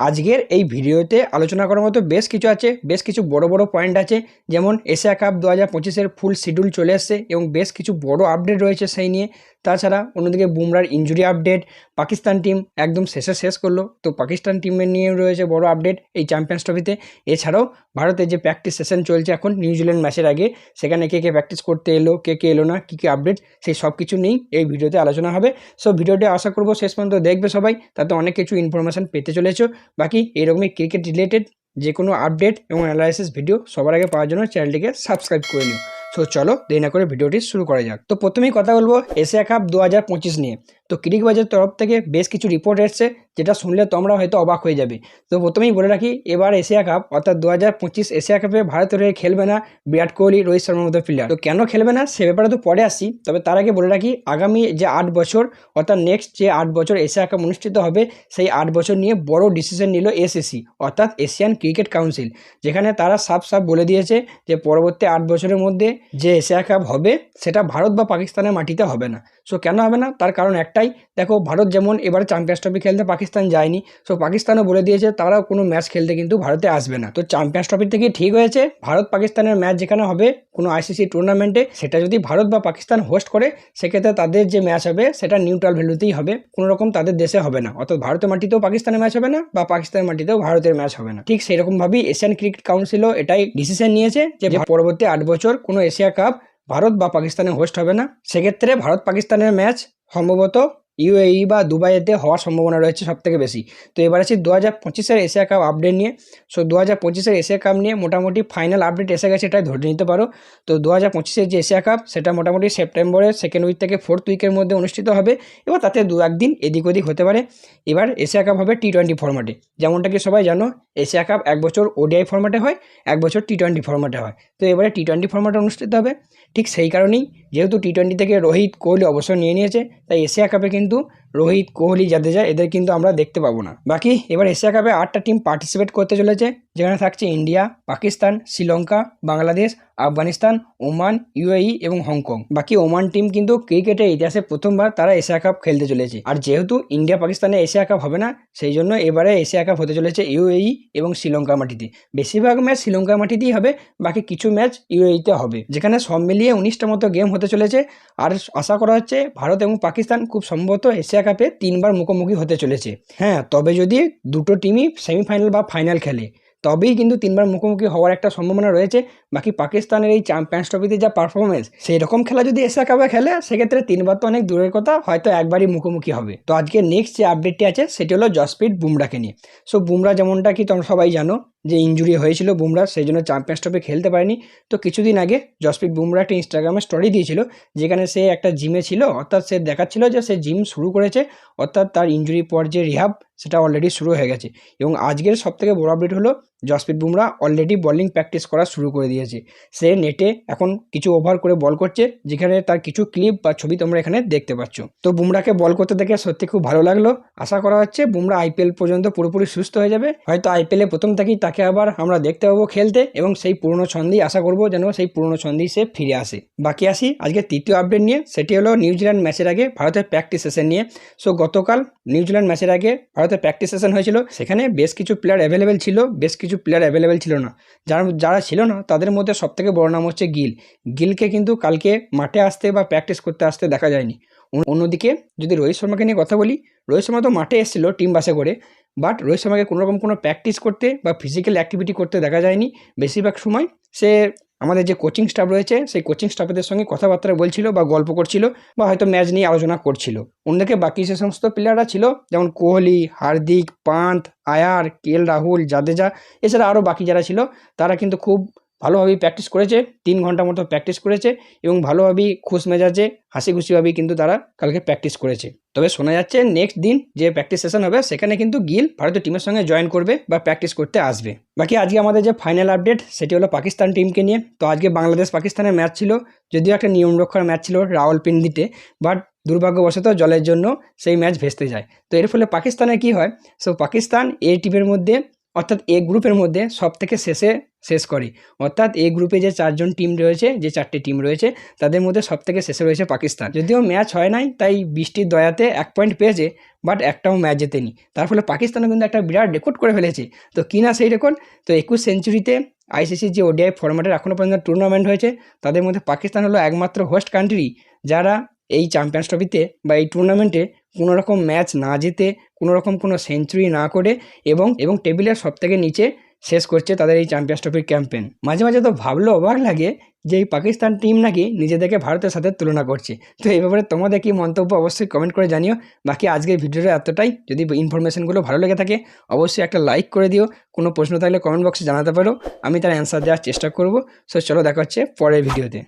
আজকের এই ভিডিওতে আলোচনা করার মতো বেশ কিছু আছে, বেশ কিছু বড় বড় পয়েন্ট আছে, যেমন এশিয়া কাপ দু হাজার পঁচিশের ফুল শিডিউল চলে এসছে এবং বেশ কিছু বড় আপডেট রয়েছে সেই নিয়ে। তাছাড়া অন্যদিকে বুমরার ইনজুরি আপডেট পাকিস্তান টিম একদম শেষে শেষ করল। তো পাকিস্তান টিমের নিয়ে রয়েছে বড় আপডেট এই চ্যাম্পিয়ন্স ট্রফিতে এছাড়াও ভারতের যে প্র্যাকটিস সেশন চলছে এখন নিউজিল্যান্ড ম্যাচের আগে, সেখানে কে কে প্র্যাকটিস করতে এলো, কে কে এলো না, কী কী আপডেট সেই সব কিছু নিয়েই এই ভিডিওতে আলোচনা হবে। সো ভিডিওটি আশা করব শেষ পর্যন্ত দেখবে সবাই, তাতে অনেক কিছু ইনফরমেশান পেতে চলেছো। বাকি এরকমই ক্রিকেট রিলেটেড যে কোনো আপডেট এবং অ্যানালাইসিস ভিডিও সবার আগে পাওয়ার জন্য চ্যানেলটিকে সাবস্ক্রাইব করে নিও। সো চলো দেরি না করে ভিডিওটি শুরু করা যাক। তো প্রথমেই কথা বলব এশিয়া কাপ দু হাজার পঁচিশ নিয়ে। তো ক্রিক বাজার তরফ থেকে বেশ কিছু রিপোর্ট এসছে, যেটা শুনলে তোমরা হয়তো অবাক হয়ে যাবে। তো প্রথমেই বলে রাখি, এবার এশিয়া কাপ, অর্থাৎ দু হাজার পঁচিশ এশিয়া কাপে ভারতের হয়ে খেলবে না বিরাট কোহলি, রোহিত শর্মার মতো প্লেয়ার তো কেন খেলবে না? সে ব্যাপারে তো পরে আসি তবে তার আগে বলে রাখি, আগামী যে আট বছর, অর্থাৎ নেক্সট যে আট বছর এশিয়া কাপ অনুষ্ঠিত হবে, সেই আট বছর নিয়ে বড় ডিসিশন নিল এসএসি অর্থাৎ এশিয়ান ক্রিকেট কাউন্সিল। যেখানে তারা সাফ সাফ বলে দিয়েছে যে পরবর্তী আট বছরের মধ্যে যে এশিয়া কাপ হবে, সেটা ভারত বা পাকিস্তানের মাটিতে হবে না। সো কেন হবে না? তার কারণ একটাই। দেখো ভারত যেমন এবার চ্যাম্পিয়ন্স ট্রফি খেলতে পাকিস্তান যায়নি সো পাকিস্তানও বলে দিয়েছে তারাও কোনো ম্যাচ খেলতে কিন্তু ভারতে আসবে না। তো চ্যাম্পিয়ন্স ট্রফি থেকে ঠিক হয়েছে ভারত পাকিস্তানের ম্যাচ যেখানে হবে কোনো আইসিসি টুর্নামেন্টে সেটা যদি ভারত বা পাকিস্তান হোস্ট করে সেক্ষেত্রে তাদের যে ম্যাচ হবে সেটা নিউট্রাল ভ্যালুতেই হবে কোনো রকম তাদের দেশে হবে না। অর্থাৎ ভারতের মাটিতেও পাকিস্তানের ম্যাচ হবে না বা পাকিস্তানের মাটিতেও ভারতের ম্যাচ হবে না। ঠিক সেরকমভাবেই এশিয়ান ক্রিকেট কাউন্সিলও এটাই ডিসিশন নিয়েছে যে পরবর্তী আট বছর কোনো এশিয়া কাপ ভারত বা পাকিস্তানে হোস্ট হবে না। সেক্ষেত্রে ভারত পাকিস্তানের ম্যাচ সম্ভবত ইউএই বা দুবাইতে হওয়ার সম্ভাবনা রয়েছে সব থেকে বেশি। তো এবার আছি দু হাজার পঁচিশের এশিয়া কাপ আপডেট নিয়ে। সো দু হাজার পঁচিশের এশিয়া কাপ নিয়ে মোটামুটি ফাইনাল আপডেট এসে গেছে, এটাই ধরে নিতে পারো। তো দু হাজার পঁচিশের যে এশিয়া কাপ, সেটা মোটামুটি সেপ্টেম্বরের সেকেন্ড উইক থেকে ফোর্থ উইকের মধ্যে অনুষ্ঠিত হবে। এবার তাতে দু একদিন এদিক ওদিক হতে পারে। এবার এশিয়া কাপ হবে টি টোয়েন্টি ফর্ম্যাটে যেমনটা কি সবাই জানো, এশিয়া কাপ এক বছর ওডিআই ফর্ম্যাটে হয়, এক বছর টি টোয়েন্টি ফর্ম্যাটে হয়। তো এবারে টি টোয়েন্টি ফর্ম্যাটে অনুষ্ঠিত হবে। ঠিক সেই কারণেই যেহেতু টি টোয়েন্টি থেকে রোহিত কোহলি অবসর নিয়ে নিয়েছে, তাই এশিয়া কাপে কিন্তু Хинду রোহিত কোহলি জাদেজা এদের কিন্তু আমরা দেখতে পাবো না। বাকি, এবার এশিয়া কাপে আটটা টিম পার্টিসিপেট করতে চলেছে। যেখানে থাকছে India, Pakistan, Sri Lanka, Bangladesh, Afghanistan, Oman UAE এবং হংকং। বাকি ওমান টিম কিন্তু ক্রিকেটের ইতিহাসে প্রথমবার তারা এশিয়া কাপ খেলতে চলেছে। আর যেহেতু ইন্ডিয়া পাকিস্তানে এশিয়া কাপ হবে না, সেই জন্য এবারে এশিয়া কাপ হতে চলেছে ইউএই এবং শ্রীলঙ্কা মাটিতে। বেশিরভাগ ম্যাচ শ্রীলঙ্কা মাটিতেই হবে, বাকি কিছু ম্যাচ ইউএইতে হবে। যেখানে সব মিলিয়ে উনিশটা মতো গেম হতে চলেছে। আর আশা করা হচ্ছে, ভারত এবং পাকিস্তান খুব সম্ভবত এশিয়া কাপে তিনবার মুখোমুখি হতে চলেছে। হ্যাঁ তবে যদি দুটো টিমই সেমিফাইনাল বা ফাইনাল খেলে, তবেই কিন্তু তিনবার মুখোমুখি হওয়ার একটা সম্ভাবনা রয়েছে। বাকি পাকিস্তানের এই চ্যাম্পিয়ন্স ট্রফিতে যা পারফরমেন্স সেই রকম খেলা যদি এশিয়া কাপে খেলে, সেক্ষেত্রে তিনবার তো অনেক দূরের কথা, হয়তো একবারই মুখোমুখি হবে। তো আজকে নেক্সট যে আপডেটটি আছে, সেটি হলো জসপ্রীত বুমরাকে নিয়ে। সো বুমরা যেমনটা কি তোমরা সবাই জানো যে ইঞ্জুরি হয়েছিল বুমরা সেই জন্য চ্যাম্পিয়ন্স ট্রফি খেলতে পারেনি। তো কিছুদিন আগে জসপ্রীত বুমরা একটা ইনস্টাগ্রামে স্টোরি দিয়েছিল, যেখানে সে একটা জিমে ছিল, অর্থাৎ সে দেখাচ্ছিল যে সে জিম শুরু করেছে, অর্থাৎ তার ইঞ্জুরি পর যে রিহাব সেটা অলরেডি শুরু হয়ে গেছে। এবং আজকের সবথেকে বড় আপডেট হলো Jasprit Bumrah already bowling practice করা শুরু করে দিয়েছে। সে নেটে এখন কিছু ওভার করে বল করছে, যেখানে তার কিছু ক্লিপ বা ছবি তোমরা এখানে দেখতে পাচ্ছ। তো বুমরাকে বল করতে দেখে সত্যি খুব ভালো লাগল। আশা করা হচ্ছে বুমরা আইপিএল পর্যন্ত পুরোপুরি সুস্থ হয়ে যাবে। হয়তো আইপিএলে প্রথম থেকেই তাকে আবার আমরা দেখতে পাবো খেলতে এবং সেই পুরনো ছন্দেই আশা করব যেন সেই পুরনো ছন্দেই সে ফিরে আসে। বাকি আসি আজকে তৃতীয় আপডেট নিয়ে, সেটি হলো নিউজিল্যান্ড ম্যাচের আগে ভারতের প্র্যাকটিস সেশন নিয়ে। সো গতকাল নিউজিল্যান্ড ম্যাচের আগে ভারতের প্র্যাকটিস সেশন হয়েছিল। সেখানে বেশ কিছু প্লেয়ার অ্যাভেলেবেল ছিল, বেশ কিছু প্লেয়ার অ্যাভেলেবেল ছিল না। যারা যারা ছিল না, তাদের মধ্যে সবথেকে বড় নাম হচ্ছে গিল। গিলকে কিন্তু কালকে মাঠে আসতে বা প্র্যাকটিস করতে আসতে দেখা যায়নি। অন্যদিকে যদি রোহিত শর্মাকে নিয়ে কথা বলি, রোহিত শর্মা তো মাঠে এসেছিল টিম বাসে করে বাট রোহিত শর্মাকে কোনোরকম কোনো প্র্যাকটিস করতে বা ফিজিক্যাল অ্যাক্টিভিটি করতে দেখা যায়নি। বেশিরভাগ সময় সে আমাদের যে কোচিং স্টাফ রয়েছে, সেই কোচিং স্টাফেদের সঙ্গে কথাবার্তা বলছিল বা গল্প করছিল বা হয়তো ম্যাচ নিয়ে আলোচনা করছিল। অন্যদিকে বাকি যে সমস্ত প্লেয়াররা ছিল, যেমন কোহলি, হার্দিক পান্ত আয়ার কেএল রাহুল, জাদেজা, এছাড়া আরও বাকি যারা ছিল, তারা কিন্তু খুব ভালোভাবেই প্র্যাকটিস করেছে, তিন ঘণ্টা মতো প্র্যাকটিস করেছে এবং ভালোভাবেই খুশ মেজাজে হাসি খুশিভাবেই কিন্তু তারা কালকে প্র্যাকটিস করেছে। তবে শোনা যাচ্ছে নেক্সট দিন যে প্র্যাকটিস সেশন হবে, সেখানে কিন্তু গিল ভারতীয় টিমের সঙ্গে জয়েন করবে বা প্র্যাকটিস করতে আসবে। বাকি আজকে আমাদের যে ফাইনাল আপডেট সেটি হলো পাকিস্তান টিমকে নিয়ে। তো আজকে বাংলাদেশ পাকিস্তানের ম্যাচ ছিল, যদিও একটা নিয়ম রক্ষার ম্যাচ ছিল রাওয়ালপিন্ডিতে বাট দুর্ভাগ্যবশত জলের জন্য সেই ম্যাচ ভেস্তে যায়। তো এর ফলে পাকিস্তানে কি হয়? সো পাকিস্তান এই টিমের মধ্যে অর্থাৎ এ গ্রুপের মধ্যে সব থেকে শেষে শেষ করে। অর্থাৎ এ গ্রুপে যে চারজন টিম রয়েছে, যে চারটে টিম রয়েছে, তাদের মধ্যে সব থেকে শেষে রয়েছে পাকিস্তান। যদিও ম্যাচ হয় নাই, তাই বৃষ্টির দয়াতে এক পয়েন্ট পেয়েছে বাট একটাও ম্যাচ জেতেনি। তার ফলে পাকিস্তানও কিন্তু একটা বিরাট রেকর্ড করে ফেলেছে। তো কি না সেই রেকর্ড তো একুশ সেঞ্চুরিতে আইসিসির যে ওডিআই ফরম্যাটের এখনও পর্যন্ত টুর্নামেন্ট হয়েছে, তাদের মধ্যে পাকিস্তান হলো একমাত্র হোস্ট কান্ট্রি যারা এই চ্যাম্পিয়ন্স ট্রফিতে বা এই টুর্নামেন্টে কোনো রকম ম্যাচ না জিতে, কোনো রকম কোনো সেঞ্চুরি না করে এবং এবং টেবিলের সব থেকে নিচে শেষ করছে তাদের এই চ্যাম্পিয়ন্স ট্রফির ক্যাম্পেন মাঝে মাঝে তো ভাবলেও অবাক লাগে যে এই পাকিস্তান টিম নাকি নিজেদেরকে ভারতের সাথে তুলনা করছে। তো এই ব্যাপারে তোমাদের কি মন্তব্য অবশ্যই কমেন্ট করে জানিও। বাকি আজকের ভিডিওটা এতটাই। যদি ইনফরমেশনগুলো ভালো লেগে থাকে, অবশ্যই একটা লাইক করে দিও। কোনো প্রশ্ন থাকলে কমেন্ট বক্সে জানাতে পারো। আমি তার অ্যান্সার দেওয়ার চেষ্টা করব। সো চলো দেখা হচ্ছে পরের ভিডিওতে